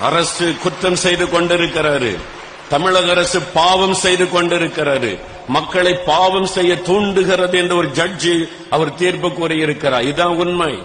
அரசு குற்றம் செய்து கொண்டிருக்கிறாரு தமிழக அரசு பாவம் செய்து கொண்டிருக்கிறாரு மக்களை பாவம் செய்ய தூண்டுகிறது என்று ஒரு ஜட்ஜி அவர் தீர்ப்பு கூறியிருக்கிறார். இதுதான் உண்மை.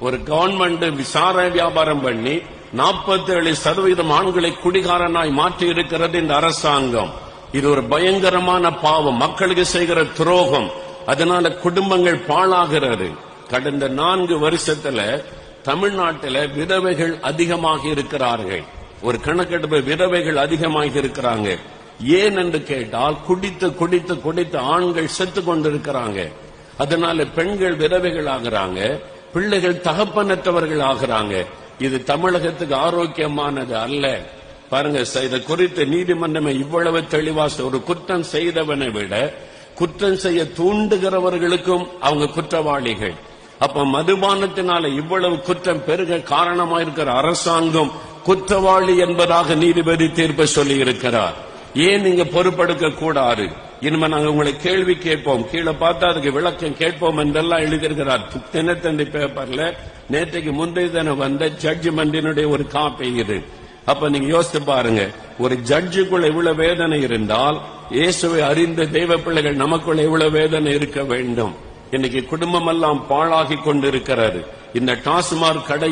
ஒரு கவர்மெண்ட் விசாரணை வியாபாரம் பண்ணி 47% சதவீதம் ஆண்களை குடிகாரனாய் மாற்றி இருக்கிறது இந்த அரசாங்கம். இது ஒரு பயங்கரமான பாவம். மக்களுக்கு செய்கிற துரோகம். அதனால குடும்பங்கள் பாழாகிறது. கடந்த நான்கு வருஷத்துல தமிழ்நாட்டில விதவைகள் அதிகமாக இருக்கிறார்கள். ஒரு கணக்கெடுப்பு விதவைகள் அதிகமாக இருக்கிறாங்க. ஏன் என்று கேட்டால் குடித்து குடித்து குடித்து ஆண்கள் செத்து கொண்டிருக்கிறாங்க. அதனால பெண்கள் விதவைகள் ஆகிறாங்க. பிள்ளைகள் தகப்பனற்றவர்கள் ஆகிறாங்க. இது தமிழகத்துக்கு ஆரோக்கியமானது அல்ல. பாருங்க இதை குறித்து நீதிமன்றமே இவ்வளவு தெளிவா ஒரு குற்றம் செய்தவனை விட குற்றம் செய்ய தூண்டுகிறவர்களுக்கும் அவங்க குற்றவாளிகள். அப்ப மதுபானத்தினால இவ்வளவு குற்றம் பெருக காரணமா இருக்கிற அரசாங்கம் குற்றவாளி என்பதாக நீதிபதி தீர்ப்பு சொல்லி இருக்கிறார் ஏன் நீங்க பொறுப்பெடுக்க கூடாது? இனிமே நாங்க உங்களை கேள்வி கேட்போம். கீழே பார்த்தா அதுக்கு விளக்கம் கேட்போம் என்றெல்லாம் எழுதியிருக்கிறார். தினத்தந்தி பேப்பர்ல நேற்றைக்கு முந்தைய தினம் வந்த ஜட்ஜ்மெண்டினுடைய ஒரு காப்பி இது. அப்ப நீங்க யோசித்து பாருங்க. ஒரு ஜட்ஜுக்குள்ள இவ்வளவு வேதனை இருந்தால் இயேசுவை அறிந்த தெய்வ பிள்ளைகள் நமக்குள்ள இவ்வளவு வேதனை இருக்க வேண்டும். இன்னைக்கு குடும்பம் எல்லாம் பாழாகி கொண்டிருக்கிறது. இந்த டாஸ்மாக் கடை